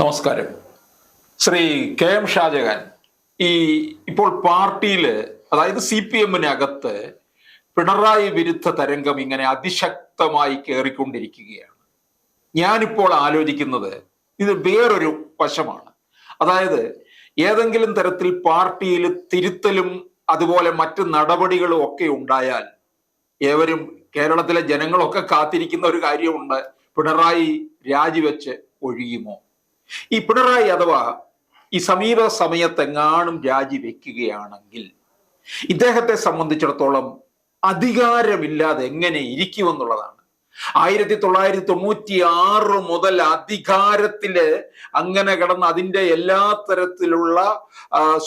നമസ്കാരം. Shri K M Shah Jahan ഈ ഇപ്പോൾ പാർട്ടിയിൽ അതായത് സി പി എമ്മിനകത്ത് പിണറായി വിരുദ്ധ തരംഗം ഇങ്ങനെ അതിശക്തമായി കയറിക്കൊണ്ടിരിക്കുകയാണ് ഞാനിപ്പോൾ ആലോചിക്കുന്നത് ഇത് വേറൊരു വശമാണ്. അതായത് ഏതെങ്കിലും തരത്തിൽ പാർട്ടിയിൽ തിരുത്തലും അതുപോലെ മറ്റ് നടപടികളും ഒക്കെ ഉണ്ടായാൽ ഏവരും കേരളത്തിലെ ജനങ്ങളൊക്കെ കാത്തിരിക്കുന്ന ഒരു കാര്യമുണ്ട്. പിണറായി രാജിവെച്ച് ഒഴിയുമോ? ഈ പിണറായി അഥവാ ഈ സമീപ സമയത്തെങ്ങാനും രാജിവെക്കുകയാണെങ്കിൽ ഇദ്ദേഹത്തെ സംബന്ധിച്ചിടത്തോളം അധികാരമില്ലാതെ എങ്ങനെ ഇരിക്കുമെന്നുള്ളതാണ്. ആയിരത്തി തൊള്ളായിരത്തി തൊണ്ണൂറ്റി ആറ് മുതൽ അധികാരത്തിൽ അങ്ങനെ കിടന്ന് അതിന്റെ എല്ലാ തരത്തിലുള്ള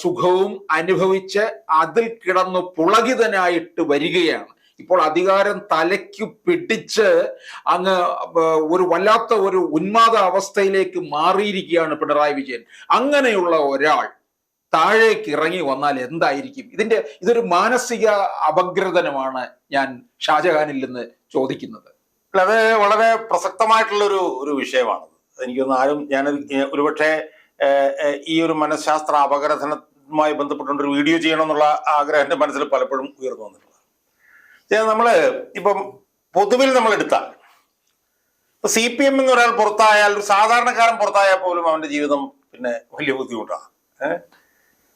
സുഖവും അനുഭവിച്ച് അതിൽ കിടന്ന് പുളകിതനായിട്ട് വരികയാണ്. ഇപ്പോൾ അധികാരം തലയ്ക്ക് പിടിച്ച് അങ്ങ് ഒരു വല്ലാത്ത ഒരു ഉന്മാദ അവസ്ഥയിലേക്ക് മാറിയിരിക്കുകയാണ് പിണറായി വിജയൻ. അങ്ങനെയുള്ള ഒരാൾ താഴേക്ക് ഇറങ്ങി വന്നാൽ എന്തായിരിക്കും? ഇതിന്റെ ഇതൊരു മാനസിക അപഗ്രഥനമാണ് ഞാൻ ഷാജഹാനിൽ നിന്ന് ചോദിക്കുന്നത്. അത് വളരെ പ്രസക്തമായിട്ടുള്ള ഒരു ഒരു വിഷയമാണ്. എനിക്കൊന്ന് ആരും ഞാൻ ഒരുപക്ഷെ ഈ ഒരു മനഃശാസ്ത്ര അപകടനവുമായി ബന്ധപ്പെട്ടുകൊണ്ട് ഒരു വീഡിയോ ചെയ്യണമെന്നുള്ള ആഗ്രഹം എന്റെ മനസ്സിൽ പലപ്പോഴും ഉയർന്നു വന്നിട്ടുള്ളത് നമ്മൾ ഇപ്പം പൊതുവിൽ നമ്മൾ എടുത്താൽ സി പി എം എന്ന് ഒരാൾ പുറത്തായാൽ ഒരു സാധാരണക്കാരൻ പുറത്തായാൽ പോലും അവന്റെ ജീവിതം പിന്നെ വലിയ ബുദ്ധിമുട്ടാണ്. ഏഹ്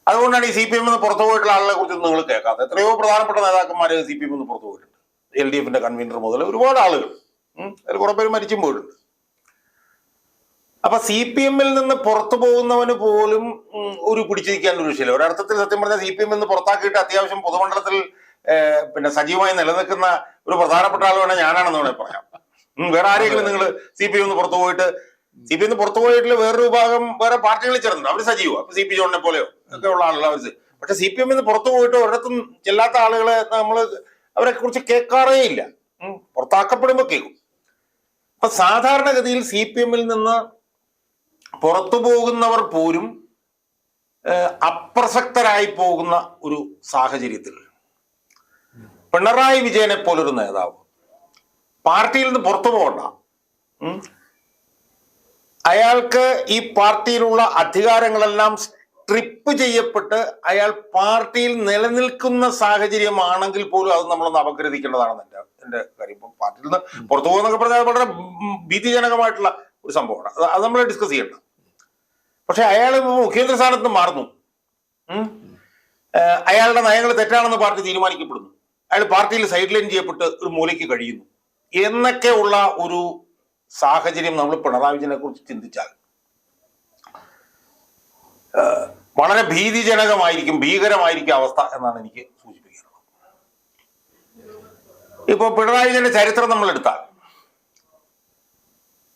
അതുകൊണ്ടാണ് ഈ സി പി എം എന്ന് പുറത്തു പോയിട്ടുള്ള ആളുകളെ കുറിച്ച് നിങ്ങൾ കേൾക്കാത്തത്. എത്രയോ പ്രധാനപ്പെട്ട നേതാക്കന്മാർ സി പി എം എന്ന് പുറത്തു പോയിട്ടുണ്ട്. എൽ ഡി എഫിന്റെ കൺവീനർ മുതൽ ഒരുപാട് ആളുകൾ. അതിൽ കുറെ പേര് മരിച്ചും പോയിട്ടുണ്ട്. അപ്പൊ സി പി എമ്മിൽ നിന്ന് പുറത്തു പോകുന്നവന് പോലും ഒരു പിടിച്ചിരിക്കാൻ ഒരു വിഷയമില്ല. ഒരർത്ഥത്തിൽ സത്യം പറഞ്ഞാൽ സി പി എം നിന്ന് പുറത്താക്കിയിട്ട് അത്യാവശ്യം പൊതുമണ്ഡലത്തിൽ പിന്നെ സജീവമായി നിലനിൽക്കുന്ന ഒരു പ്രധാനപ്പെട്ട ആൾ വേണേൽ ഞാനാണെന്ന് വേണേൽ പറയാം. വേറെ ആരെങ്കിലും നിങ്ങൾ സി പി ഒന്ന് പുറത്തു പോയിട്ട് സി പി ഒന്ന് പുറത്തു പോയിട്ടുള്ള വേറൊരു വിഭാഗം വേറെ പാർട്ടികളിൽ ചേർന്നുണ്ട് അവർ സജീവം അപ്പൊ സി പി ജോണിനെ പോലെയോ ഒക്കെ ഉള്ള ആളുകൾ അവർ പക്ഷെ സി പി എമ്മിൽ നിന്ന് പുറത്തു പോയിട്ട് ഒരിടത്തും ചെല്ലാത്ത ആളുകളെ നമ്മൾ അവരെ കുറിച്ച് കേൾക്കാറേ ഇല്ല. പുറത്താക്കപ്പെടുമ്പോൾ കേൾക്കും. അപ്പൊ സാധാരണഗതിയിൽ സി പി എമ്മിൽ നിന്ന് പുറത്തു പോകുന്നവർ പോലും അപ്രസക്തരായി പോകുന്ന ഒരു സാഹചര്യത്തിൽ പിണറായി വിജയനെ പോലൊരു നേതാവ്. പാർട്ടിയിൽ നിന്ന് പുറത്തു പോകണ്ട. അയാൾക്ക് ഈ പാർട്ടിയിലുള്ള അധികാരങ്ങളെല്ലാം സ്ട്രിപ്പ് ചെയ്യപ്പെട്ട് അയാൾ പാർട്ടിയിൽ നിലനിൽക്കുന്ന സാഹചര്യമാണെങ്കിൽ പോലും അത് നമ്മളൊന്ന് അപഗ്രഥിക്കേണ്ടതാണെന്ന് എന്റെ എന്റെ കാര്യം. ഇപ്പം പാർട്ടിയിൽ നിന്ന് പുറത്തു പോകുന്നൊക്കെ പറഞ്ഞാൽ വളരെ ഭീതിജനകമായിട്ടുള്ള ഒരു സംഭവമാണ്. അത് നമ്മൾ ഡിസ്കസ് ചെയ്യണ്ട. പക്ഷെ അയാൾ ഇപ്പൊ മുഖ്യമന്ത്രി സ്ഥാനത്ത് മാറുന്നു. അയാളുടെ നയങ്ങൾ തെറ്റാണെന്ന് പാർട്ടി തീരുമാനിക്കപ്പെടുന്നു. അയാൾ പാർട്ടിയിൽ സൈഡ് ലൈൻ ചെയ്യപ്പെട്ട് ഒരു മൂലയ്ക്ക് കഴിയുന്നു. എന്നൊക്കെ ഉള്ള ഒരു സാഹചര്യം നമ്മൾ പിണറായി വിജയനെ കുറിച്ച് ചിന്തിച്ചാൽ വളരെ ഭീതിജനകമായിരിക്കും ഭീകരമായിരിക്കും അവസ്ഥ എന്നാണ് എനിക്ക് സൂചിപ്പിക്കുന്നത് ഇപ്പൊ പിണറായി വിജയന്റെ ചരിത്രം നമ്മൾ എടുത്താൽ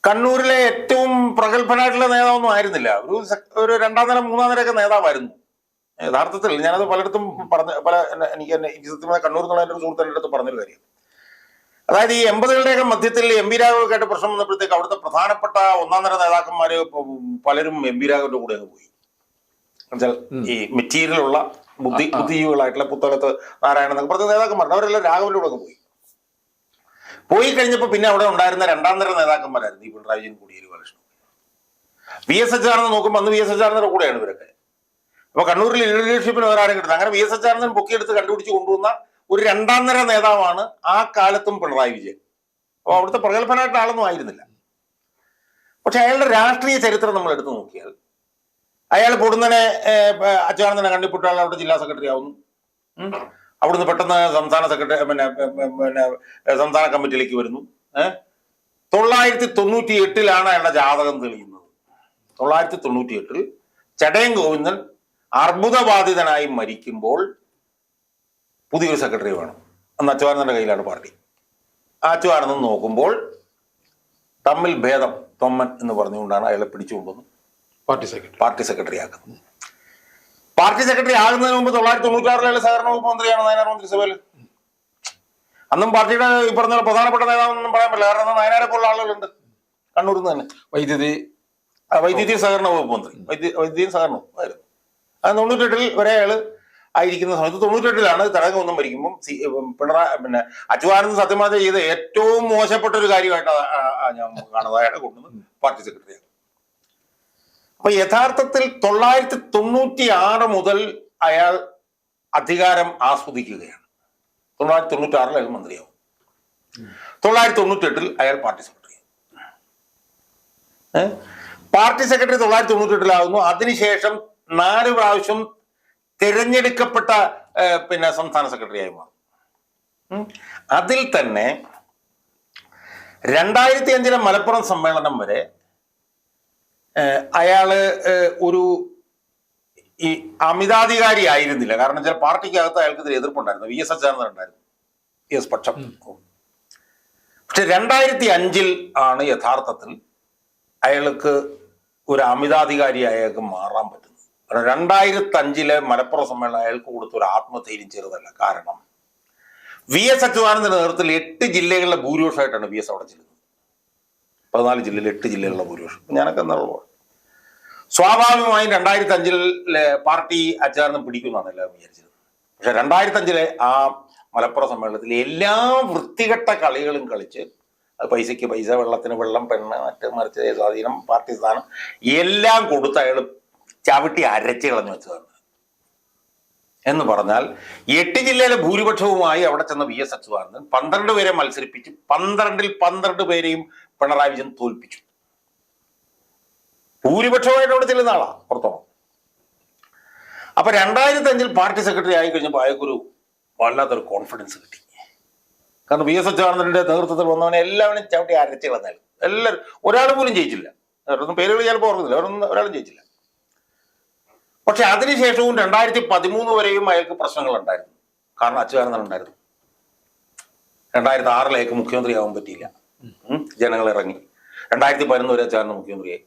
കണ്ണൂരിലെ ഏറ്റവും പ്രഗത്ഭനായിട്ടുള്ള നേതാവൊന്നും ആയിരുന്നില്ല. ഒരു ഒരു രണ്ടാം നില മൂന്നാം നിലയൊക്കെ നേതാവായിരുന്നു. യഥാർത്ഥത്തിൽ ഞാനത് പലയിടത്തും പറഞ്ഞ പല എനിക്ക് തന്നെ കണ്ണൂർ എന്നുള്ള എന്റെ ഒരു സുഹൃത്ത് എന്റെ അടുത്ത് പറഞ്ഞൊരു കാര്യം. അതായത് ഈ എൺപതുകളുടെയൊക്കെ മധ്യത്തിൽ എം പി രാഘവക്കായിട്ട് പ്രശ്നം വന്നപ്പോഴത്തേക്ക് അവിടുത്തെ പ്രധാനപ്പെട്ട ഒന്നാം തര നേതാക്കന്മാര് പലരും എം പി രാഘവന്റെ കൂടെ അങ്ങ് പോയി. എന്നുവെച്ചാൽ ഈ മെറ്റീരിയലുള്ള ബുദ്ധി ബുദ്ധിജീവികളായിട്ടുള്ള പുത്തകത്ത് നാരായണൻ എന്നൊക്കെ പറഞ്ഞ നേതാക്കന്മാർ അവരെല്ലാം രാഘവന്റെ കൂടെ അങ്ങ് പോയി. പോയി കഴിഞ്ഞപ്പോൾ പിന്നെ അവിടെ ഉണ്ടായിരുന്ന രണ്ടാം തര നേതാക്കന്മാരായിരുന്നു ഈ Pinarayi Vijayan Kodiyeri Balakrishnan. V S H ആണെന്ന് നോക്കുമ്പോൾ അന്ന് വി എസ് എച്ച് ആറിന്റെ കൂടെയാണ് ഇവരൊക്കെ. അപ്പൊ കണ്ണൂരിൽ ലീഡർഷിപ്പിന് ഒരാളെ കിട്ടുന്നത്. അങ്ങനെ വി എസ് ആറിന് പൊക്കിയെടുത്ത് കണ്ടുപിടിച്ച് കൊണ്ടുവന്ന ഒരു രണ്ടാം നിര നേതാവാണ് ആ കാലത്തും പിണറായി വിജയൻ. അപ്പോൾ അവിടുത്തെ പ്രഗത്ഭനായിട്ട് ആളൊന്നും ആയിരുന്നില്ല. പക്ഷെ അയാളുടെ രാഷ്ട്രീയ ചരിത്രം നമ്മൾ എടുത്തു നോക്കിയാൽ അയാൾ പൊടുന്നനെ അച്യുതാനന്ദനെ കണ്ടിപ്പിട്ട് അയാൾ അവിടെ ജില്ലാ സെക്രട്ടറി ആവുന്നു. അവിടുന്ന് പെട്ടെന്ന് സംസ്ഥാന സെക്രട്ടറി പിന്നെ പിന്നെ- സംസ്ഥാന കമ്മിറ്റിയിലേക്ക് വരുന്നു. തൊള്ളായിരത്തി തൊണ്ണൂറ്റി എട്ടിലാണ് അയാളുടെ ജാതകം തെളിയുന്നത്. തൊള്ളായിരത്തി തൊണ്ണൂറ്റി എട്ടിൽ ചടയം ഗോവിന്ദൻ അർബുദബാധിതനായി മരിക്കുമ്പോൾ പുതിയൊരു സെക്രട്ടറി വേണം. അന്ന് അച്ചുവാനന്ദന്റെ കയ്യിലാണ് പാർട്ടി. അച്ചുവാനന്ദൻ നോക്കുമ്പോൾ തമ്മിൽ ഭേദം തൊമ്മൻ എന്ന് പറഞ്ഞുകൊണ്ടാണ് അയാളെ പിടിച്ചുകൊണ്ടുവന്ന് പാർട്ടി സെക്രട്ടറി. പാർട്ടി സെക്രട്ടറി ആക്കുന്നത്. പാർട്ടി സെക്രട്ടറി ആകുന്നതിന് മുമ്പ് തൊള്ളായിരത്തി തൊണ്ണൂറ്റാറിലെ സഹകരണ വകുപ്പ് മന്ത്രിയാണ് നയനാർ മന്ത്രിസഭയിൽ അന്നും പാർട്ടിയുടെ ഈ പറഞ്ഞ പ്രധാനപ്പെട്ട നേതാവെന്നൊന്നും പറയാൻ പറ്റില്ല. കാരണം നയനാരെ പോലുള്ള ആളുകളുണ്ട്. കണ്ണൂരിൽ നിന്ന് തന്നെ. വൈദ്യുതി. വൈദ്യുതി സഹകരണ വകുപ്പ് മന്ത്രി. വൈദ്യുതി വൈദ്യുതി സഹകരണവും ആയിരുന്നു. അത് തൊണ്ണൂറ്റെട്ടിൽ വരെ അയാൾ ആയിരിക്കുന്ന സമയത്ത് തൊണ്ണൂറ്റെട്ടിലാണ് തടങ്ങൊന്നും ഭരിക്കുമ്പോൾ സി പിണറായി പിന്നെ അച്യുതാനന്ദൻ സത്യമാത ചെയ്ത ഏറ്റവും മോശപ്പെട്ട ഒരു കാര്യമായിട്ട് ഞാൻ കാണുന്നത്. അയാളെ കൊണ്ടുവന്ന് പാർട്ടി സെക്രട്ടറിയാണ് അപ്പൊ യഥാർത്ഥത്തിൽ തൊള്ളായിരത്തി തൊണ്ണൂറ്റി ആറ് മുതൽ അയാൾ അധികാരം ആസ്വദിക്കുകയാണ്. തൊള്ളായിരത്തി തൊണ്ണൂറ്റി ആറിൽ അയാൾ മന്ത്രിയാവും. തൊള്ളായിരത്തി തൊണ്ണൂറ്റി എട്ടിൽ അയാൾ പാർട്ടി സെക്രട്ടറി പാർട്ടി സെക്രട്ടറി തൊള്ളായിരത്തി തൊണ്ണൂറ്റി എട്ടിലാകുന്നു അതിനുശേഷം നാല് പ്രാവശ്യം തിരഞ്ഞെടുക്കപ്പെട്ട പിന്നെ സംസ്ഥാന സെക്രട്ടറിയായി മാറും. അതിൽ തന്നെ രണ്ടായിരത്തി അഞ്ചിലെ മലപ്പുറം സമ്മേളനം വരെ അയാൾ ഒരു ഈ അമിതാധികാരി ആയിരുന്നില്ല. കാരണം വെച്ചാൽ പാർട്ടിക്കകത്ത് അയാൾക്കെതിരെ എതിർപ്പുണ്ടായിരുന്നു. വി എസ് അച്യുതാനന്ദൻ ഉണ്ടായിരുന്നു വി എസ് പക്ഷം. പക്ഷെ രണ്ടായിരത്തി അഞ്ചിൽ ആണ് യഥാർത്ഥത്തിൽ അയാൾക്ക് ഒരു അമിതാധികാരി അയാൾക്ക് മാറാൻ പറ്റുന്നത്. രണ്ടായിരത്തി അഞ്ചിലെ മലപ്പുറം സമ്മേളനം അയാൾക്ക് കൊടുത്ത ഒരു ആത്മധൈര്യം ചെറുതല്ല. കാരണം വി എസ് അച്യുതാനന്ദന്റെ നേതൃത്വത്തിൽ എട്ട് ജില്ലകളിലെ ഭൂരിപക്ഷമായിട്ടാണ് വി എസ് അവിടെ ചെല്ലുന്നത്. പതിനാല് ജില്ലയിൽ എട്ട് ജില്ലകളിലെ ഭൂരിപക്ഷം. ഞാനൊക്കെ എന്നുള്ളത് സ്വാഭാവികമായും രണ്ടായിരത്തി അഞ്ചിലെ പാർട്ടി അച്യുതാനന്ദൻ പിടിക്കുമെന്നാണ് എല്ലാവരും വിചാരിച്ചത് പക്ഷെ രണ്ടായിരത്തി അഞ്ചിലെ ആ മലപ്പുറം സമ്മേളനത്തിൽ എല്ലാ വൃത്തികെട്ട കളികളും കളിച്ച് പൈസയ്ക്ക് പൈസ വെള്ളത്തിന് വെള്ളം പെണ്ണ് മറ്റ് മറിച്ച് സ്വാധീനം പാർട്ടി സ്ഥാനം എല്ലാം കൊടുത്ത് അയാൾ ചവിട്ടി അരച്ച് കളഞ്ഞു വെച്ചതാണ്. എന്ന് പറഞ്ഞാൽ എട്ട് ജില്ലയിലെ ഭൂരിപക്ഷവുമായി അവിടെ ചെന്ന വി എസ് അച്യുതാനന്ദൻ പന്ത്രണ്ട് പേരെ മത്സരിപ്പിച്ച് പന്ത്രണ്ടിൽ പന്ത്രണ്ട് പേരെയും പിണറായി വിജയൻ തോൽപ്പിച്ചു. ഭൂരിപക്ഷമായിട്ട് അവിടെ ചെല്ലുന്ന ആളാ പുറത്തോളം. അപ്പൊ രണ്ടായിരത്തി അഞ്ചിൽ പാർട്ടി സെക്രട്ടറി ആയി കഴിഞ്ഞപ്പോൾ അയാൾക്കൊരു വല്ലാത്തൊരു കോൺഫിഡൻസ് കിട്ടി. കാരണം വി എസ് അച്യുതാനന്ദന്റെ നേതൃത്വത്തിൽ വന്നവനെ എല്ലാവരും ചവിട്ടി അരച്ച് കളഞ്ഞാൽ എല്ലാവരും ഒരാൾ പോലും ജയിച്ചില്ല. പേരുകൾ ചിലപ്പോൾ ഓർക്കുന്നില്ല. ഒരാളും ജയിച്ചില്ല. പക്ഷെ അതിനുശേഷവും രണ്ടായിരത്തി പതിമൂന്ന് വരെയും അയാൾക്ക് പ്രശ്നങ്ങൾ ഉണ്ടായിരുന്നു കാരണം അച്യുതാനന്ദൻ ഉണ്ടായിരുന്നു രണ്ടായിരത്തി ആറിൽ അയാൾക്ക് മുഖ്യമന്ത്രിയാവാൻ പറ്റിയില്ല. ജനങ്ങൾ ഇറങ്ങി. രണ്ടായിരത്തി പതിനൊന്ന് വരെ അച്യുതാനന്ദൻ മുഖ്യമന്ത്രിയായി.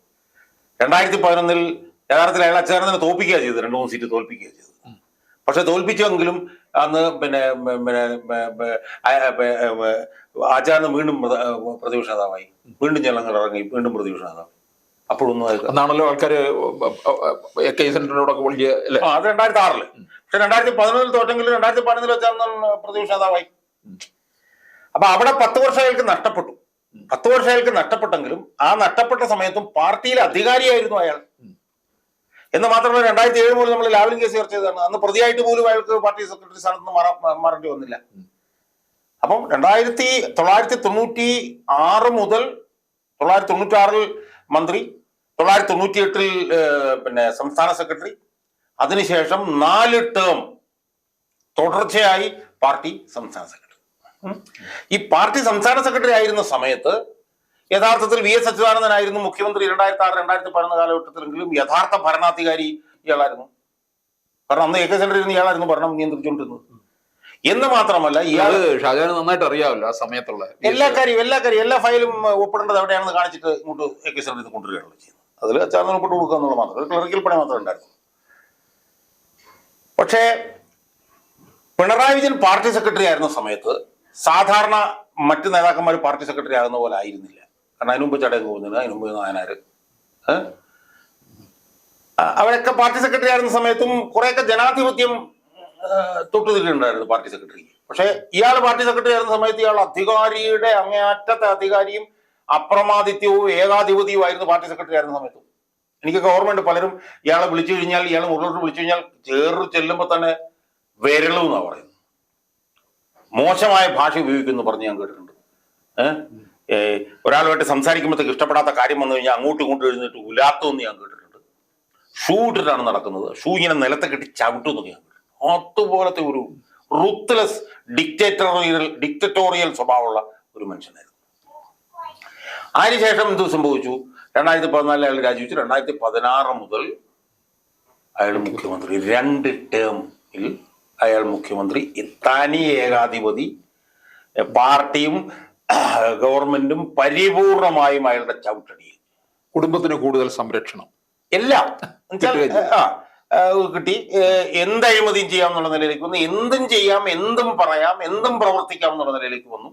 രണ്ടായിരത്തി പതിനൊന്നിൽ യഥാർത്ഥത്തിൽ അയാൾ അച്യുതാനന്ദനെ തോൽപ്പിക്കുക ചെയ്തത്. രണ്ടു മൂന്ന് സീറ്റ് തോൽപ്പിക്കുക ചെയ്തത്. പക്ഷെ തോൽപ്പിച്ചെങ്കിലും അന്ന് പിന്നെ പിന്നെ മ- മ- ആ- പ- ഏ- ആചാരൻ വീണ്ടും പ്രത- പ്രതിപക്ഷ നേതാവായി. വീണ്ടും ജനങ്ങൾ ഇറങ്ങി. വീണ്ടും പ്രതിപക്ഷ നേതാവ് അപ്പോഴൊന്നും എ കെ സെന്ററിനോടൊക്കെ വലിയ അത് രണ്ടായിരത്തി ആറിൽ പക്ഷെ രണ്ടായിരത്തി പതിനൊന്നിൽ തോറ്റെങ്കിലും രണ്ടായിരത്തി പതിനൊന്നിൽ വെച്ചാൽ പ്രതിപക്ഷ നേതാവായി അപ്പൊ അവിടെ പത്ത് വർഷം അയാൾക്ക് നഷ്ടപ്പെട്ടു പത്ത് വർഷം അയാൾക്ക് നഷ്ടപ്പെട്ടെങ്കിലും ആ നഷ്ടപ്പെട്ട സമയത്തും പാർട്ടിയിൽ അധികാരിയായിരുന്നു അയാൾ. എന്ന് മാത്രമല്ല രണ്ടായിരത്തി ഏഴ് മുതൽ നമ്മൾ ലാവലിംഗ് കേസ് ചർച്ച ചെയ്തതാണ്. അന്ന് പ്രതിയായിട്ട് പോലും അയാൾക്ക് പാർട്ടി സെക്രട്ടറി സ്ഥാനത്ത് നിന്ന് മാറേണ്ടി വന്നില്ല. അപ്പം രണ്ടായിരത്തി തൊള്ളായിരത്തി തൊണ്ണൂറ്റി ആറ് മുതൽ തൊള്ളായിരത്തി തൊണ്ണൂറ്റി ആറിൽ മന്ത്രി തൊള്ളായിരത്തി തൊണ്ണൂറ്റി എട്ടിൽ പിന്നെ സംസ്ഥാന സെക്രട്ടറി. അതിനുശേഷം നാല് ടേം തുടർച്ചയായി പാർട്ടി സംസ്ഥാന സെക്രട്ടറി. ഈ പാർട്ടി സംസ്ഥാന സെക്രട്ടറി ആയിരുന്ന സമയത്ത് യഥാർത്ഥത്തിൽ വി എസ് അച്യുതാനന്ദനായിരുന്നു മുഖ്യമന്ത്രി രണ്ടായിരത്തി ആറ് രണ്ടായിരത്തി പതിനൊന്ന് കാലഘട്ടത്തിലെങ്കിലും യഥാർത്ഥ ഭരണാധികാരി ഇയാളായിരുന്നു. കാരണം അന്ന് എ കെ സെന്ററിൽ ഇയാളായിരുന്നു ഭരണം നിയന്ത്രിച്ചുകൊണ്ടിരുന്നത്. എന്ന് മാത്രമല്ല ഇയാൾ ഷാജാൻ നന്നായിട്ട് അറിയാമല്ലോ ആ സമയത്തുള്ള എല്ലാ കാര്യവും എല്ലാ കാര്യവും എല്ലാ ഫയലും ഒപ്പിടേണ്ടത് എവിടെയാണെന്ന് കാണിച്ചിട്ട് ഇങ്ങോട്ട് എ കെ സെന്ററിൽ കൊണ്ടുവരികയാണല്ലോ ചെയ്യുന്നത്. അതിൽ അച്ചാറിന് ഒപ്പിട്ട് കൊടുക്കുക എന്നുള്ള മാത്രം ക്ലറിക്കൽ പണി മാത്രമേ ഉണ്ടായിരുന്നു പക്ഷേ പിണറായി വിജയൻ പാർട്ടി സെക്രട്ടറി ആയിരുന്ന സമയത്ത് സാധാരണ മറ്റ് നേതാക്കന്മാർ പാർട്ടി സെക്രട്ടറി ആകുന്ന പോലെ ആയിരുന്നില്ല. കാരണം അതിനു മുമ്പ് ചടങ്ങ് പോകുന്നില്ല അതിനു മുമ്പ് നായനാർ അവരൊക്കെ പാർട്ടി സെക്രട്ടറി ആയിരുന്ന സമയത്തും കുറെയൊക്കെ ജനാധിപത്യം തൊട്ടുതിട്ടുണ്ടായിരുന്നു പാർട്ടി സെക്രട്ടറിക്ക് പക്ഷേ ഇയാൾ പാർട്ടി സെക്രട്ടറി ആയിരുന്ന സമയത്ത് ഇയാൾ അധികാരിയുടെ അങ്ങേയറ്റത്തെ അധികാരിയും അപ്രമാദിത്യവും ഏകാധിപത്യവും ആയിരുന്നു പാർട്ടി സെക്രട്ടറി ആയിരുന്ന സമയത്ത്. എനിക്കൊക്കെ ഓർമ്മയുണ്ട് പലരും ഇയാളെ വിളിച്ചു കഴിഞ്ഞാൽ ഇയാൾ മുകളിലോട്ട് വിളിച്ചു കഴിഞ്ഞാൽ ചേറ് ചെല്ലുമ്പോൾ തന്നെ വിരളും എന്നാ പറയുന്നത്. മോശമായ ഭാഷ ഉപയോഗിക്കുന്നു പറഞ്ഞ് ഞാൻ കേട്ടിട്ടുണ്ട്. ഏഹ് ഏ, ഒരാളുമായിട്ട് സംസാരിക്കുമ്പോഴത്തേക്ക് ഇഷ്ടപ്പെടാത്ത കാര്യം വന്നു കഴിഞ്ഞാൽ അങ്ങോട്ടും ഇങ്ങോട്ടും എഴുന്നിട്ട് ഉലാത്തുമെന്ന് ഞാൻ കേട്ടിട്ടുണ്ട്. ഷൂ ഇട്ടിട്ടാണ് നടക്കുന്നത്. ഷൂ ഇങ്ങനെ നിലത്തെ കെട്ടി എന്ന് ഞാൻ അതുപോലത്തെ ഒരു റുത്ത്ലെസ് ഡിക്റ്റേറ്റോറിയൽ ഡിക്റ്ററ്റോറിയൽ സ്വഭാവമുള്ള ഒരു മനുഷ്യനായിരുന്നു. അതിനുശേഷം എന്ത് സംഭവിച്ചു? രണ്ടായിരത്തി പതിനാലിൽ അയാൾ രാജിവെച്ചു. രണ്ടായിരത്തി പതിനാറ് മുതൽ അയാൾ മുഖ്യമന്ത്രി. രണ്ട് ടേമിൽ അയാൾ മുഖ്യമന്ത്രി. തനി ഏകാധിപതി പാർട്ടിയും ഗവൺമെന്റും പരിപൂർണമായും അയാളുടെ ചവിട്ടടിയിൽ. കുടുംബത്തിന് കൂടുതൽ സംരക്ഷണം. എല്ലാം. കിട്ടി. എന്ത് അഴിമതിയും ചെയ്യാം എന്നുള്ള നിലയിലേക്ക് വന്നു. എന്തും ചെയ്യാം എന്തും പറയാം എന്തും പ്രവർത്തിക്കാം എന്നുള്ള നിലയിലേക്ക് വന്നു.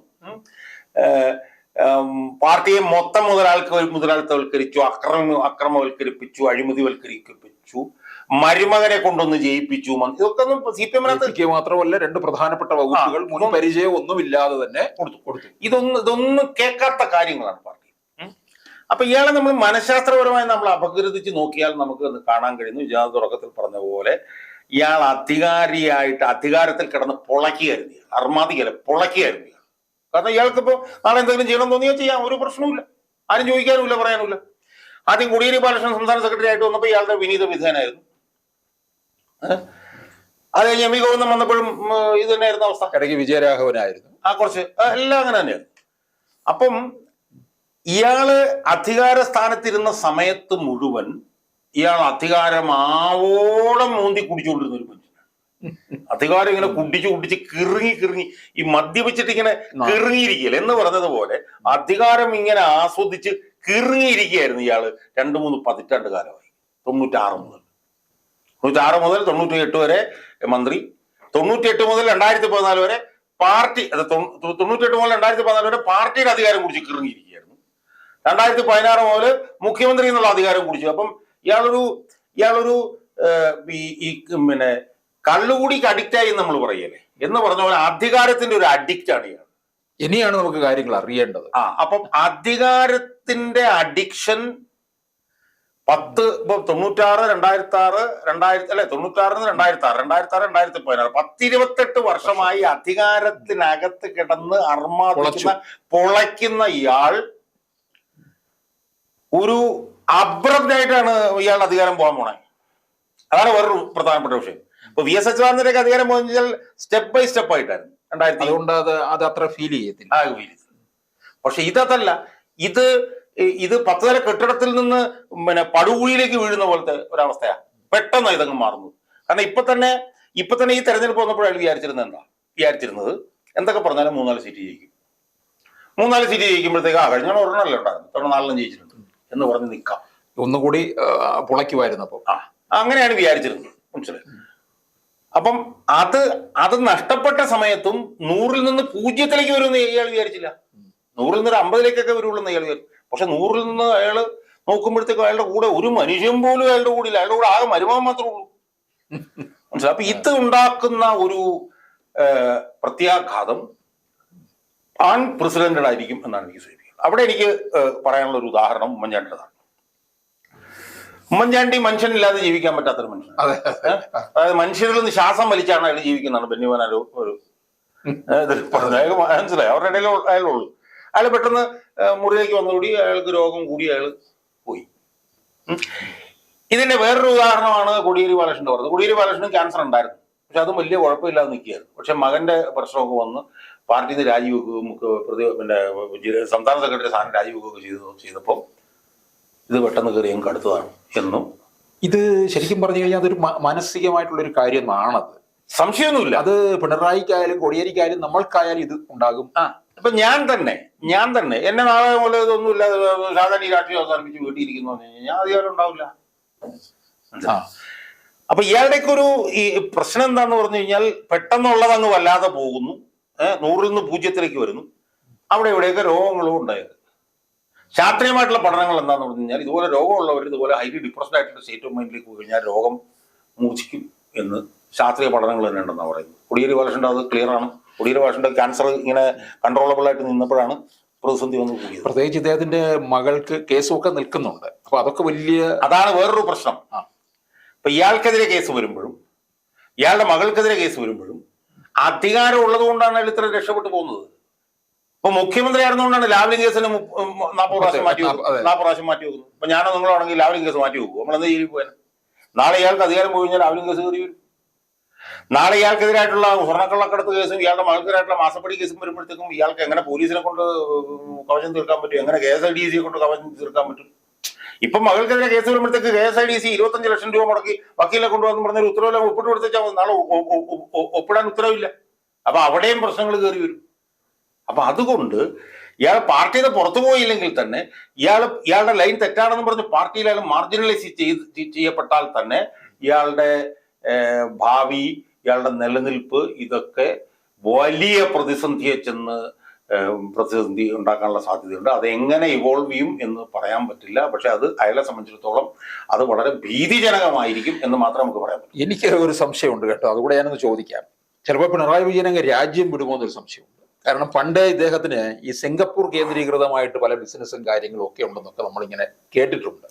പാർട്ടിയെ മൊത്തം മുതലാൾക്ക് മുതലാളിത്തവൽക്കരിച്ചു അക്രമ അക്രമവൽക്കരിപ്പിച്ചു അഴിമതിവൽക്കരിപ്പിച്ചു മരുമകനെ കൊണ്ടൊന്ന് ജയിപ്പിച്ചു ഇതൊക്കെ ഒന്നും സി പി എമ്മിനകത്ത് മാത്രമല്ല രണ്ട് പ്രധാനപ്പെട്ട വകുപ്പുകൾ മുൻ പരിചയം ഒന്നുമില്ലാതെ തന്നെ കൊടുത്തു കൊടുത്തു ഇതൊന്നും ഇതൊന്നും കേൾക്കാത്ത കാര്യങ്ങളാണ് പാർട്ടി. അപ്പൊ ഇയാളെ നമ്മൾ മനഃശാസ്ത്രപരമായി നമ്മൾ അപഗ്രഥിച്ച് നോക്കിയാൽ നമുക്ക് കാണാൻ കഴിയുന്നു ഞാൻ തുടക്കത്തിൽ പറഞ്ഞ പോലെ ഇയാൾ അധികാരിയായിട്ട് അധികാരത്തിൽ കിടന്ന് പൊളയ്ക്കുകയായിരുന്നു ഇയാൾ. അർമാദികല പൊളക്കി ഇയാൾ. കാരണം ഇയാൾക്കിപ്പോ നാളെ എന്തെങ്കിലും ചെയ്യണം തോന്നിയാൽ ചെയ്യാം. ഒരു പ്രശ്നവുമില്ല. ആരും ചോദിക്കാനുമില്ല പറയാനുമില്ല. ആദ്യം കോടിയേരി ബാലകൃഷ്ണൻ സംസ്ഥാന സെക്രട്ടറി ആയിട്ട് വന്നപ്പോൾ ഇയാളുടെ വിനീത വിധേയനായിരുന്നു? അത് കഴിഞ്ഞ് എം വി ഗോവിന്ദൻ വന്നപ്പോഴും ഇത് തന്നെയായിരുന്നു അവസ്ഥ. ഇടയ്ക്ക് വിജയരാഘവനായിരുന്നു. ആ കുറച്ച് എല്ലാം അങ്ങനെ തന്നെയാണ് അപ്പം ഇയാൾ അധികാര സ്ഥാനത്തിരുന്ന സമയത്ത് മുഴുവൻ ഇയാൾ അധികാരമാവോളം മൂന്തി കുടിച്ചുകൊണ്ടിരുന്ന ഒരു അധികാരം ഇങ്ങനെ കുടിച്ചു കുടിച്ച് കിറുങ്ങി കിറുങ്ങി ഈ മദ്യപിച്ചിട്ട് ഇങ്ങനെ കിറങ്ങിയിരിക്കൽ എന്ന് പറഞ്ഞതുപോലെ അധികാരം ഇങ്ങനെ ആസ്വദിച്ച് കിറുങ്ങിയിരിക്കുകയായിരുന്നു ഇയാൾ രണ്ടു മൂന്ന് പതിറ്റാണ്ട് കാലമായി. തൊണ്ണൂറ്റാറ് മുതൽ. തൊണ്ണൂറ്റാറ് മുതൽ തൊണ്ണൂറ്റി എട്ട് വരെ മന്ത്രി തൊണ്ണൂറ്റി എട്ട് മുതൽ രണ്ടായിരത്തി പതിനാല് വരെ പാർട്ടി അത് തൊണ്ണൂ- തൊ- മുതൽ രണ്ടായിരത്തി പതിനാല് വരെ പാർട്ടിയുടെ അധികാരം കുടിച്ച് കിറങ്ങിയിരിക്കുകയായിരുന്നു രണ്ടായിരത്തി പതിനാറ് മുതൽ മുഖ്യമന്ത്രി എന്നുള്ള അധികാരം കുടിച്ചു. അപ്പം ഇയാളൊരു ഇയാളൊരു ഈ പിന്നെ കള്ളുകൂടിക്ക് അഡിക്റ്റ് ആയി നമ്മൾ പറയല്ലേ എന്ന് പറഞ്ഞ പോലെ അധികാരത്തിന്റെ ഒരു അഡിക്റ്റ് ആണ് ഇയാൾ ഇനിയാണ് നമുക്ക് കാര്യങ്ങൾ അറിയേണ്ടത്. ആ അപ്പം അധികാരത്തിന്റെ അഡിക്ഷൻ പത്ത് ഇപ്പൊ തൊണ്ണൂറ്റാറ് രണ്ടായിരത്തി ആറ് രണ്ടായിരത്തി അല്ലെ തൊണ്ണൂറ്റാറിന് രണ്ടായിരത്തി ആറ് രണ്ടായിരത്തി ആറ് രണ്ടായിരത്തി പതിനാറ് പത്തിരുപത്തെട്ട് വർഷമായി അധികാരത്തിനകത്ത് കിടന്ന് അർമാദിക്കുന്ന പൊളയ്ക്കുന്ന ഇയാൾ ഒരു അബ്രപ്റ്റ് ആയിട്ടാണ് ഇയാൾ അധികാരം പോകാൻ പോണേ. അതാണ് വേറൊരു പ്രധാനപ്പെട്ട വിഷയം. ഇപ്പൊ വി എസ് അച്യുതാനന്ദന്റെ അധികാരം പോകാൻ സ്റ്റെപ്പ് ബൈ സ്റ്റെപ്പ് ആയിട്ടായിരുന്നു. രണ്ടായിരത്തി അതുകൊണ്ട് അത് അത് അത്ര ഫീൽ ചെയ്യത്തില്ല. ആ ഫീൽ പക്ഷെ ഇതല്ല ഇത് ഇത് പത്ത് നില കെട്ടിടത്തിൽ നിന്ന് പിന്നെ പടുകുഴിയിലേക്ക് വീഴുന്ന പോലത്തെ ഒരവസ്ഥയാ. പെട്ടെന്ന് ഇതങ്ങ് മാറുന്നു. കാരണം ഇപ്പൊ തന്നെ ഇപ്പൊ തന്നെ ഈ തെരഞ്ഞെടുപ്പ് വന്നപ്പോൾ അയാൾ വിചാരിച്ചിരുന്നത് എന്താ? വിചാരിച്ചിരുന്നത് എന്തൊക്കെ പറഞ്ഞാലും മൂന്നാൽ സീറ്റ് ജയിക്കും. മൂന്നാൽ സീറ്റ് ജയിക്കുമ്പോഴത്തേക്ക് ആ കഴിഞ്ഞ ഒരെണ്ണമല്ലേ ഉണ്ടായിരുന്നു തവണ നാലെണ്ണം ജയിച്ചിട്ടുണ്ട് എന്ന് പറഞ്ഞ് നിൽക്കാം. ഒന്നുകൂടി പുളയ്ക്കുമായിരുന്നു അപ്പം. ആ അങ്ങനെയാണ് വിചാരിച്ചിരുന്നത്. മനസ്സിലായി? അപ്പം അത് അത് നഷ്ടപ്പെട്ട സമയത്തും നൂറിൽ നിന്ന് പൂജ്യത്തിലേക്ക് വരുമെന്ന് ഇയാൾ വിചാരിച്ചില്ല. നൂറിൽ നിന്ന് ഒരു അമ്പതിലേക്കൊക്കെ വരുള്ളൂ എന്ന് ഇയാൾ വിചാരിച്ചു. പക്ഷെ നൂറിൽ നിന്ന് അയാൾ നോക്കുമ്പോഴത്തേക്കും അയാളുടെ കൂടെ ഒരു മനുഷ്യൻ പോലും അയാളുടെ കൂടെ ഇല്ല. അയാളുടെ കൂടെ ആകെ മരുമാൻ മാത്രമേ ഉള്ളൂ. മനസ്സിലായി? അപ്പൊ ഇത് ഉണ്ടാക്കുന്ന ഒരു പ്രത്യാഘാതം ആൺ പ്രസിഡന്റായിരിക്കും എന്നാണ് എനിക്ക് സൂചിപ്പിക്കുന്നത്. അവിടെ എനിക്ക് പറയാനുള്ള ഒരു ഉദാഹരണം ഉമ്മൻചാണ്ടിയുടേതാണ്. ഉമ്മൻചാണ്ടി മനുഷ്യനില്ലാതെ ജീവിക്കാൻ പറ്റാത്തൊരു മനുഷ്യൻ. അതെ അതായത് മനുഷ്യരിൽ നിന്ന് ശ്വാസം വലിച്ചാണ് അയാൾ ജീവിക്കുന്നതാണ് ബെന്നിമോൻ ഒരു ഒരു മനസ്സിലായി. അവരുടെ ഇടയിൽ അയാളുള്ളൂ അയാൾ പെട്ടെന്ന് മുറിയിലേക്ക് വന്നുകൂടി അയാൾക്ക് രോഗം കൂടി അയാൾ പോയി. ഇതിന്റെ വേറൊരു ഉദാഹരണമാണ് കോടിയേരി ബാലകൃഷ്ണൻ പറഞ്ഞത് കോടിയേരി ബാലകൃഷ്ണൻ ക്യാൻസർ ഉണ്ടായിരുന്നു. പക്ഷെ അതും വലിയ കുഴപ്പമില്ലാതെ നിൽക്കുകയായിരുന്നു. പക്ഷെ മകന്റെ പ്രശ്നമൊക്കെ വന്ന് പാർട്ടിയിൽ നിന്ന് രാജിവെക്കുകയും പ്രതി പിന്നെ സംസ്ഥാന സെക്രട്ടറി സ്ഥാനം രാജിവെക്കുകയൊക്കെ ചെയ്തു ചെയ്തപ്പോൾ ഇത് പെട്ടെന്ന് കയറി ഞങ്ങൾക്ക് അടുത്തതാണ് എന്നും. ഇത് ശരിക്കും പറഞ്ഞു കഴിഞ്ഞാൽ അതൊരു മാനസികമായിട്ടുള്ളൊരു കാര്യമാണത്. സംശയമൊന്നുമില്ല. അത് പിണറായിക്കായാലും കോടിയേരിക്കായാലും നമ്മൾക്കായാലും ഇത് ഉണ്ടാകും. ആ ഇപ്പൊ ഞാൻ തന്നെ ഞാൻ തന്നെ എന്നെ നാളെ പോലെ ഇതൊന്നുമില്ല സാധാരണ ഈ രാഷ്ട്രീയം അവസാനിപ്പിച്ച് വീട്ടിയിരിക്കുന്നു പറഞ്ഞു കഴിഞ്ഞാൽ ഞാൻ അധികാരം ഉണ്ടാവില്ല. അപ്പൊ ഇയാളുടെയൊക്കെ ഒരു ഈ പ്രശ്നം എന്താന്ന് പറഞ്ഞു കഴിഞ്ഞാൽ പെട്ടെന്നുള്ളതങ്ങ് വല്ലാതെ പോകുന്നു. ഏഹ് നൂറിൽ നിന്ന് പൂജ്യത്തിലേക്ക് വരുന്നു. അവിടെ ഇവിടെയൊക്കെ രോഗങ്ങളും ഉണ്ടായത് ശാസ്ത്രീയമായിട്ടുള്ള പഠനങ്ങൾ എന്താണെന്ന് പറഞ്ഞു കഴിഞ്ഞാൽ ഇതുപോലെ രോഗമുള്ളവർ ഇതുപോലെ ഹൈലി ഡിപ്രസ്ഡ് ആയിട്ടുള്ള സ്റ്റേറ്റ് ഓഫ് മൈൻഡിലേക്ക് പോയി കഴിഞ്ഞാൽ രോഗം മൂർച്ഛിക്കും എന്ന് ശാസ്ത്രീയ പഠനങ്ങൾ തന്നെ ഉണ്ടെന്നാണ് പറയുന്നത്. കുടിയേരി ബാലകൃഷ്ണന്റെ അത് ക്ലിയർ ആണ്. കുടിയേരി ബാലകൃഷ്ണന്റെ ക്യാൻസർ ഇങ്ങനെ കൺട്രോളബിൾ ആയിട്ട് നിന്നപ്പോഴാണ് പ്രതിസന്ധി വന്നു കൂടിയത്. പ്രത്യേകിച്ച് ഇദ്ദേഹത്തിന്റെ മകൾക്ക് കേസുമൊക്കെ നിൽക്കുന്നുണ്ട്. അപ്പൊ അതൊക്കെ വലിയ അതാണ് വേറൊരു പ്രശ്നം. ആ. ഇപ്പൊ ഇയാൾക്കെതിരെ കേസ് വരുമ്പോഴും ഇയാളുടെ മകൾക്കെതിരെ കേസ് വരുമ്പോഴും അധികാരം ഉള്ളത് കൊണ്ടാണ് അയാൾ ഇത്ര രക്ഷപ്പെട്ടു പോകുന്നത്. ഇപ്പൊ മുഖ്യമന്ത്രി ആയിരുന്നുകൊണ്ടാണ് ലാവ്ലിംഗ് കേസിന് നാൽപ്പത് പ്രാവശ്യം മാറ്റി. നാൽപ്പത് പ്രാവശ്യം മാറ്റി വെക്കുന്നു അപ്പൊ ഞാനോ നിങ്ങളാണെങ്കിൽ ലാവ്ലിംഗ് കേസ് മാറ്റി വെക്കും. നമ്മൾ എന്ത് ജയിലിൽ പോയാൽ നാളെ ഇയാൾക്ക് അധികാരം പോയി കഴിഞ്ഞാൽ ലാവ്ലിംഗ് കേസ് കയറി വരും. നാളെ ഇയാൾക്കെതിരായിട്ടുള്ള സ്വർണക്കള്ളക്കടത്ത് കേസും ഇയാളുടെ മകൾക്കെതിരായിട്ടുള്ള മാസപ്പടി കേസും വരുമ്പോഴത്തേക്കും ഇയാൾക്ക് എങ്ങനെ പോലീസിനെ കൊണ്ട് കവചം തീർക്കാൻ പറ്റും? എങ്ങനെ കെ എസ് ഐ ഡി സിയെ കൊണ്ട് കവചം തീർക്കാൻ പറ്റും? ഇപ്പൊ മകൾക്കെതിരെ കേസ് വരുമ്പോഴത്തേക്ക് K S I D C ഇരുപത്തഞ്ച് ലക്ഷം രൂപ മുടക്കി വക്കീലെ കൊണ്ടുവന്ന് പറഞ്ഞൊരു ഉത്തരവെല്ലാം ഒപ്പിട്ട് കൊടുത്തേച്ചാൽ നാളെ ഒപ്പിടാൻ ഉത്തരവില്ല. അപ്പൊ അവിടെയും പ്രശ്നങ്ങൾ കയറി വരും. അപ്പൊ അതുകൊണ്ട് ഇയാൾ പാർട്ടിയിൽ നിന്ന് പുറത്തു പോയില്ലെങ്കിൽ തന്നെ ഇയാൾ ഇയാളുടെ ലൈൻ തെറ്റാണെന്ന് പറഞ്ഞ് പാർട്ടിയിൽ അയാൾ മാർജിനലൈസ് ചെയ്യപ്പെട്ടാൽ തന്നെ ഇയാളുടെ ഭാവി ഇയാളുടെ നിലനിൽപ്പ് ഇതൊക്കെ വലിയ പ്രതിസന്ധിയെ ചെന്ന് പ്രതിസന്ധി ഉണ്ടാക്കാനുള്ള സാധ്യതയുണ്ട്. അത് എങ്ങനെ ഇവോൾവ് ചെയ്യും എന്ന് പറയാൻ പറ്റില്ല. പക്ഷെ അത് അയാളെ സംബന്ധിച്ചിടത്തോളം അത് വളരെ ഭീതിജനകമായിരിക്കും എന്ന് മാത്രം നമുക്ക് പറയാൻ പറ്റും. എനിക്ക് ഒരു സംശയമുണ്ട് കേട്ടോ. അതുകൂടെ ഞാനൊന്ന് ചോദിക്കാം. ചിലപ്പോൾ പിണറായി വിജയൻ അങ്ങ് രാജ്യം വിടുമോ എന്നൊരു സംശയമുണ്ട്. കാരണം പണ്ട് ഇദ്ദേഹത്തിന് ഈ സിംഗപ്പൂർ കേന്ദ്രീകൃതമായിട്ട് പല ബിസിനസ്സും കാര്യങ്ങളും ഒക്കെ ഉണ്ടെന്നൊക്കെ നമ്മളിങ്ങനെ കേട്ടിട്ടുണ്ട്.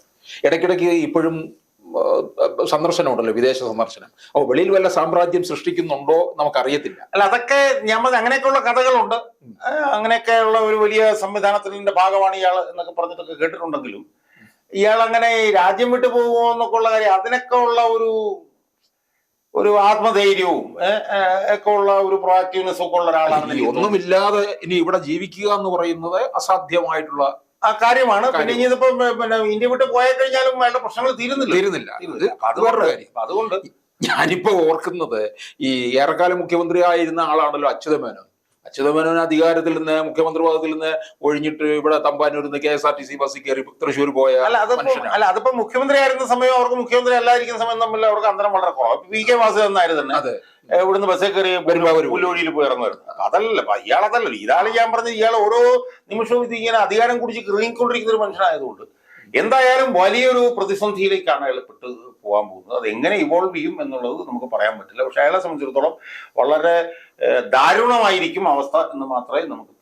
ഇടയ്ക്കിടയ്ക്ക് ഇപ്പോഴും സന്ദർശനം സന്ദർശനമുണ്ടല്ലോ വിദേശ സന്ദർശനം. അപ്പോൾ വെളിയിൽ വല്ല സാമ്രാജ്യം സൃഷ്ടിക്കുന്നുണ്ടോ നമുക്കറിയത്തില്ല. അല്ല അതൊക്കെ നമ്മൾ അങ്ങനെയൊക്കെയുള്ള കഥകളുണ്ട്. അങ്ങനെയൊക്കെയുള്ള ഒരു വലിയ സംവിധാനത്തിന്റെ ഭാഗമാണ് ഇയാൾ എന്നൊക്കെ പറഞ്ഞിട്ടൊക്കെ കേട്ടിട്ടുണ്ടെങ്കിലും ഇയാൾ അങ്ങനെ രാജ്യം വിട്ടു പോകുമോ എന്നൊക്കെ ഉള്ള കാര്യം അതിനൊക്കെ ഉള്ള ഒരു ഒരു ആത്മധൈര്യവും ഒക്കെ ഉള്ള ഒരു പ്രൊആക്റ്റീവ്നെസ് ഒക്കെ ഉള്ള തോന്നുന്നു. ഒന്നുമില്ലാതെ ഇനി ഇവിടെ ജീവിക്കുക എന്ന് പറയുന്നത് അസാധ്യമായിട്ടുള്ള ആ കാര്യമാണ് പിന്നെ. ഇനി ഇതിപ്പോ പിന്നെ ഇന്ത്യ വിട്ട് പോയാൽ കഴിഞ്ഞാലും അയാളുടെ പ്രശ്നങ്ങൾ തീരുന്നില്ല തീരുന്നില്ല. അത് അതുകൊണ്ട് വേറൊരു കാര്യം അതുകൊണ്ട് ഞാനിപ്പോ ഓർക്കുന്നത് ഈ ഏറെക്കാലം മുഖ്യമന്ത്രി ആയിരുന്ന ആളാണല്ലോ അച്യുതമേനോൻ അച്യുതമേനോൻ അധികാരത്തിൽ നിന്ന് മുഖ്യമന്ത്രി പദത്തിൽ നിന്ന് ഒഴിഞ്ഞിട്ട് ഇവിടെ തമ്പാനൂരിൽ നിന്ന് K S R T C ബസ്സിൽ കയറി തൃശ്ശൂർ പോയ അല്ല അതിപ്പോ മനുഷ്യനാണ്. അല്ല അതിപ്പോ മുഖ്യമന്ത്രി ആയിരുന്ന സമയം അവർക്ക് മുഖ്യമന്ത്രി അല്ലായിരിക്കുന്ന സമയം തമ്മിൽ അവർക്ക് അന്തരം വളരെ കുറവ്. പി കെ വാസു നായർ തന്നെ ഇവിടുന്ന് ബസ്സിൽ കയറി അവർ പോയി. ഇറങ്ങുമായിരുന്നു. അതല്ല ഇയാളതല്ലല്ലോ ഇയാൾ ഞാൻ പറഞ്ഞത് ഇയാൾ ഓരോ നിമിഷവും ഇത് ഇങ്ങനെ അധികാരം കുടിച്ച് കിറങ്ങിക്കൊണ്ടിരിക്കുന്ന ഒരു മനുഷ്യനായതുകൊണ്ട്. എന്തായാലും വലിയൊരു പ്രതിസന്ധിയിലേക്കാണ് അയാൾ പെട്ട് പോകാൻ പോകുന്നത്. അത് എങ്ങനെ ഇവോൾവ് ചെയ്യും എന്നുള്ളത് നമുക്ക് പറയാൻ പറ്റില്ല. പക്ഷെ അയാളെ സംബന്ധിച്ചിടത്തോളം വളരെ ദാരുണമായിരിക്കും അവസ്ഥ എന്ന് മാത്രമേ നമുക്ക്